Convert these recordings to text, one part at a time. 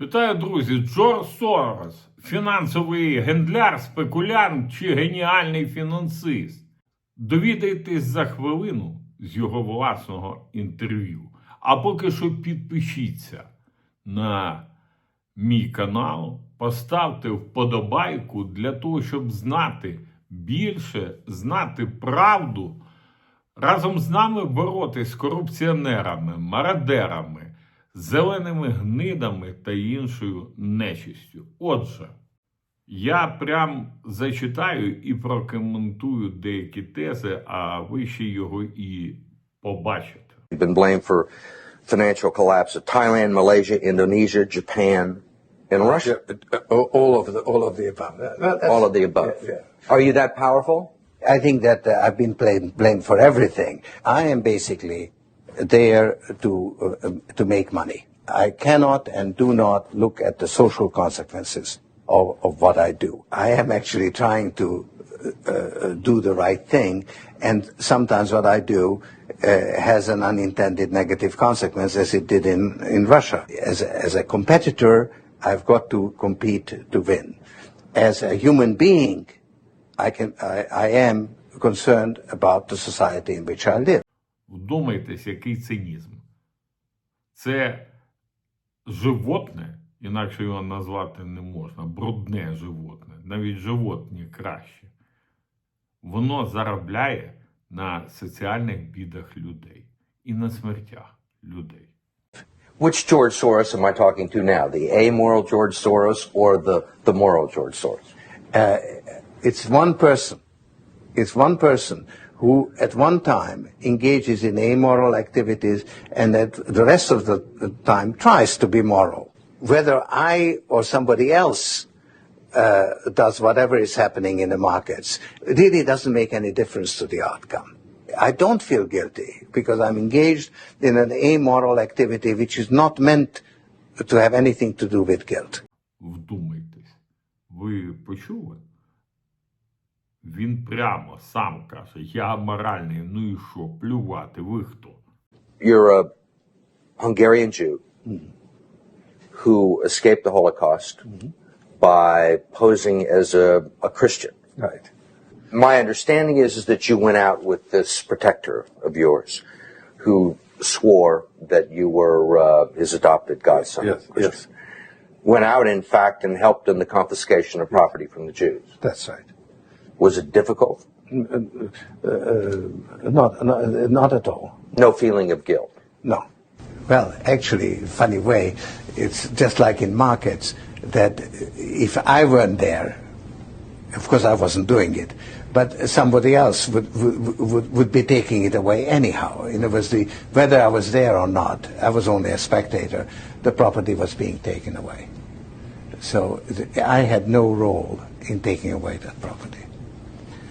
Вітаю, друзі! Джордж Сорос, фінансовий гендляр, спекулянт чи геніальний фінансист. Довідайтесь за хвилину з його власного інтерв'ю. А поки що підпишіться на мій канал, поставте вподобайку для того, щоб знати більше, знати правду, разом з нами боротись з корупціонерами, мародерами, зеленими гнидами та іншою нечистю. Отже, я прям зачитаю і прокоментую деякі тези, а ви ще його і побачите. Been blamed for financial collapse of Thailand, Malaysia, Indonesia, Japan, and Russia. Uh, all of the all of the above. That's- All of the above. Yeah, yeah. Are you that powerful? I think that uh, I've been blamed, blamed for everything. I am basically there to uh, to make money. I cannot and do not look at the social consequences of, of what I do. I am actually trying to uh, uh, do the right thing, and sometimes what I do uh, has an unintended negative consequence, as it did in, in Russia. As a, as a competitor, I've got to compete to win. As a human being, I can I, I am concerned about the society in which I live. Вдумайтесь, який цинізм. Це животне, інакше його назвати не можна, брудне животне, навіть животні краще. Воно заробляє на соціальних бідах людей і на смертях людей. Which George Soros am I talking to now? The amoral George Soros or the, the moral George Soros? It's one person. It's one person who at one time engages in amoral activities and at the rest of the time tries to be moral. Whether I or somebody else uh, does whatever is happening in the markets really doesn't make any difference to the outcome. I don't feel guilty because I'm engaged in an amoral activity which is not meant to have anything to do with guilt. Вдумайтесь. Ви почули? Він прямо сам каже: я моральний, ну і що, плювати, ви хто? You're a Hungarian Jew who escaped the Holocaust by posing as a, a Christian. Right. My understanding is, is that you went out with this protector of yours who swore that you were uh, his adopted godson. Yes, Christian. yes. Went out, in fact, and helped in the confiscation of property from the Jews. That's right. Was it difficult? Uh, uh, not, not, not at all. No feeling of guilt. No. Well, actually, funny way, it's just like in markets that if I weren't there, of course I wasn't doing it, but somebody else would, would, would, would be taking it away anyhow. In other words, the, whether I was there or not, I was only a spectator, the property was being taken away. So I had no role in taking away that property.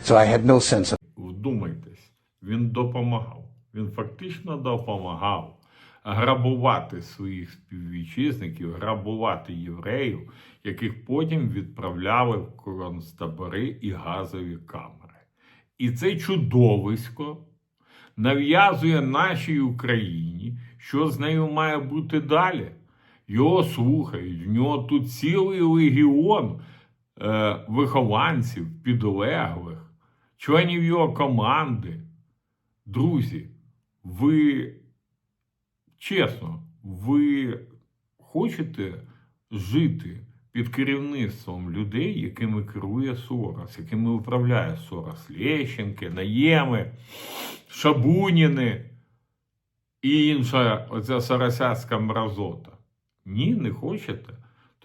So I had no sense of Вдумайтесь, він допомагав. Він фактично допомагав грабувати своїх співвітчизників, грабувати євреїв, яких потім відправляли в концтабори і газові камери. І це чудовисько нав'язує нашій Україні, що з нею має бути далі. Його слухають, в нього тут цілий легіон е, вихованців, підлеглих, членів його команди. Друзі, ви чесно, ви хочете жити під керівництвом людей, якими керує Сорос, якими управляє Сорос, Лещенки, Наєми, Шабуніни і інша оця соросяцька мразота. Ні, не хочете?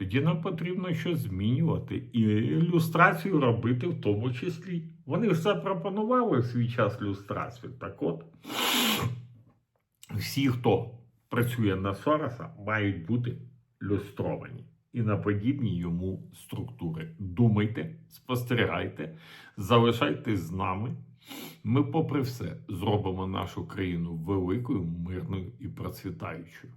Тоді нам потрібно щось змінювати і ілюстрацію робити в тому числі. Вони ж запропонували в свій час люстрацію. Так от, всі, хто працює на Сороса, мають бути люстровані і на подібні йому структури. Думайте, спостерігайте, залишайтесь з нами. Ми, попри все, зробимо нашу країну великою, мирною і процвітаючою.